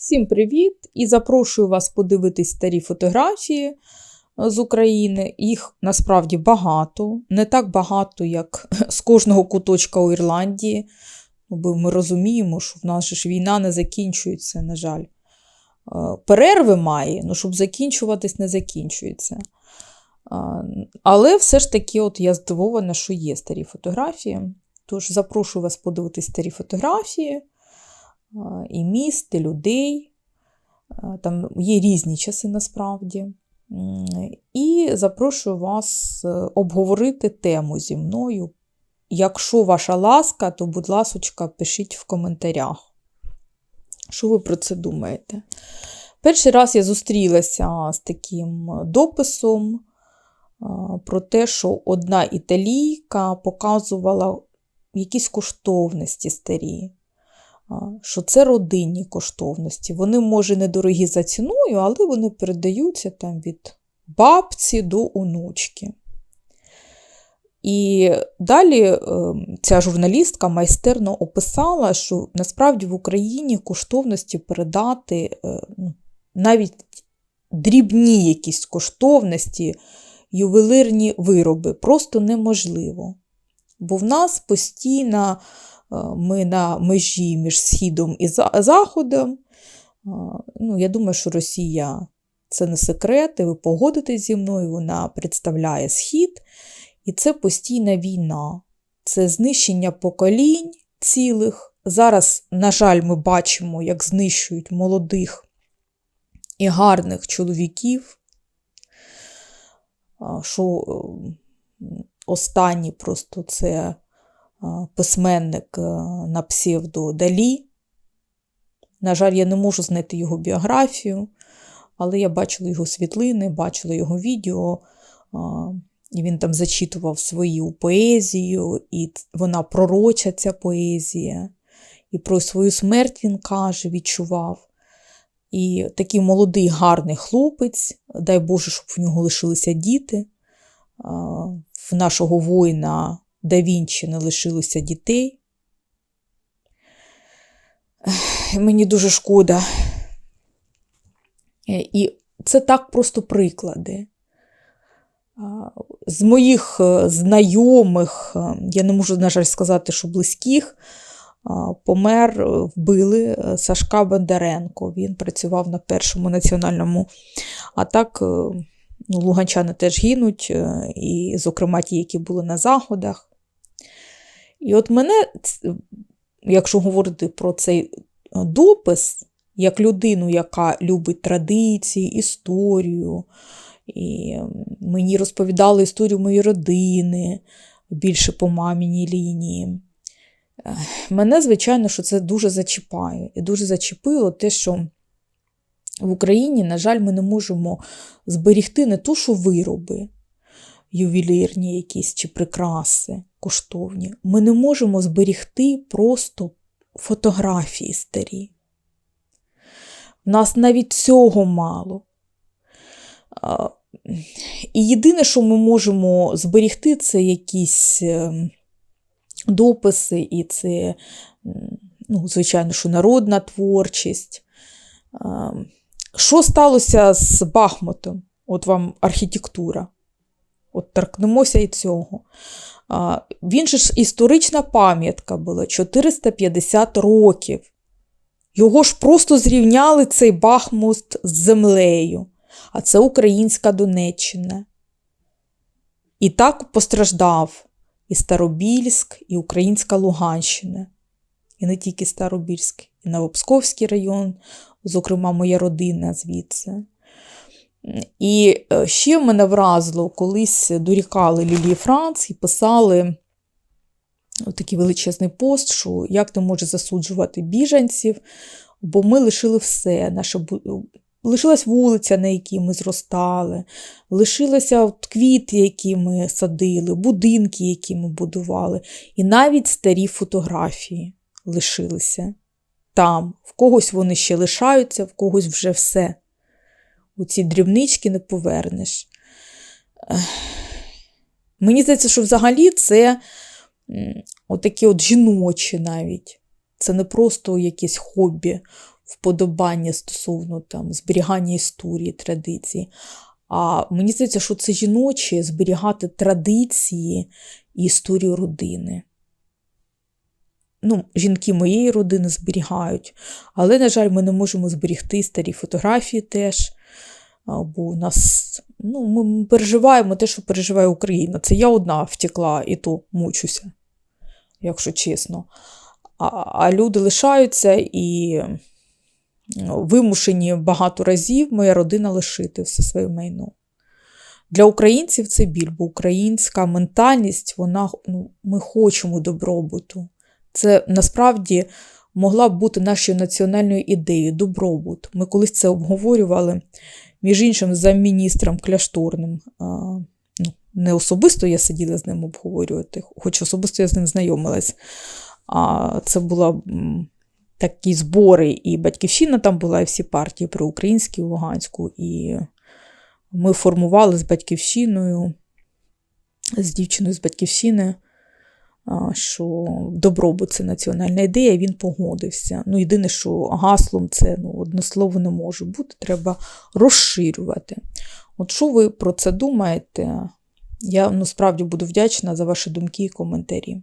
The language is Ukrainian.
Всім привіт! І запрошую вас подивитись старі фотографії е, з України. Їх насправді багато, не так багато, як з кожного куточка у Ірландії. Ну, Бо ми розуміємо, що в нас ж війна не закінчується, на жаль. Е, Перерви має, ну щоб закінчуватись, не закінчується. Е, Але все ж таки, от я здивована, що є старі фотографії. Тож запрошую вас подивитись старі фотографії і міст, і людей. Там є різні часи насправді. І запрошую вас е, обговорити тему зі мною. Якщо ваша ласка, то, будь ласочка, пишіть в коментарях. Що ви про це думаєте? Перший раз я зустрілася з таким дописом про те, що одна італійка показувала якісь коштовності старі що це родинні коштовності. Вони, може, недорогі за ціною, але вони передаються там від бабці до онучки. І далі е, ця журналістка майстерно описала, що насправді в Україні коштовності передати е, ну, навіть дрібні якісь коштовності, ювелирні вироби просто неможливо. Бо в нас постійно е, ми на межі між Східом і Заходом. Ну, я думаю, що Росія це не секрет, і ви погодитесь зі мною, вона представляє Схід, і це постійна війна, це знищення поколінь цілих. Зараз, на жаль, ми бачимо, як знищують молодих і гарних чоловіків. А, Що е, останній просто це письменник е, на псевдо Далі. На жаль, я не можу знайти його біографію, але я бачила його світлини, бачила його відео, і він там зачитував свою поезію, і вона пророча ця поезія. І про свою смерть він каже, відчував. І такий молодий, гарний хлопець, дай Боже, щоб в нього лишилися діти. В нашого воїна да Вінчі не лишилося дітей. Мені дуже шкода. Е, І це так просто приклади. З моїх е, знайомих, е, я не можу, на жаль, сказати, що близьких, помер, вбили Сашка Бондаренко. Він працював на першому національному. А так, ну, луганчани теж гинуть, і, зокрема, ті, які були на заходах. І от мене, якщо говорити про цей е, допис, як людину, яка любить традиції, історію, і мені розповідали історію моєї родини більше по маміній лінії. Мене, звичайно, що це дуже зачіпає. І дуже зачепило те, що в Україні, на жаль, ми не можемо зберігти не то, що вироби, ювелірні якісь чи прикраси коштовні. Ми не можемо зберігти просто фотографії старі. В нас навіть цього мало. І єдине, що ми можемо зберігти, це якісь ем, дописи, і це, ну, звичайно, що народна творчість. Що сталося з Бахмутом? От вам архітектура. От торкнемося і цього. Він же ж історична пам'ятка була 450 років. Його ж просто зрівняли цей Бахмут з землею, а це українська Донеччина. І так постраждав і Старобільськ, і українська Луганщина. І не тільки Старобільськ, і Новопсковський район, зокрема, моя родина звідси. І е, ще мене вразило, колись дорікали Лілії Франц і писали такий величезний пост, що як ти можеш засуджувати біженців, бо ми лишили все. Наша, бу- лишилась вулиця, на якій ми зростали, лишилися квіти, які ми садили, будинки, які ми будували, і навіть старі фотографії лишилися там. В когось вони ще лишаються, в когось вже все. У ці дрібнички не повернеш. Мені здається, що взагалі це отакі от жіночі навіть Це не просто якесь хобі, вподобання стосовно там, зберігання історії, традицій. А мені здається, що це жіноче зберігати традиції і історію родини. Ну, жінки моєї родини зберігають, але, на жаль, ми не можемо зберігти старі фотографії теж. Бо нас ну, ми переживаємо те, що переживає Україна. Це я одна втекла і то мучуся, якщо чесно. А, а люди лишаються і ну, вимушені багато разів моя родина лишити все своє майно. Для українців це біль, бо українська ментальність, вона, ну, ми хочемо добробуту. Це насправді могла б бути нашою національною ідеєю добробут. Ми колись це обговорювали, між іншим, за міністром Кляшторним. Ну, не особисто я сиділа з ним обговорювати, хоч особисто я з ним знайомилась. А це була такі збори, і Батьківщина там була, і всі партії проукраїнські, і Луганську. І ми формували з батьківщиною, з дівчиною з батьківщини, що добробут це національна ідея, він погодився. Ну, єдине, що гаслом це ну, однослово не може бути, треба розширювати. От що ви про це думаєте? Я ну, буду вдячна за ваші думки і коментарі.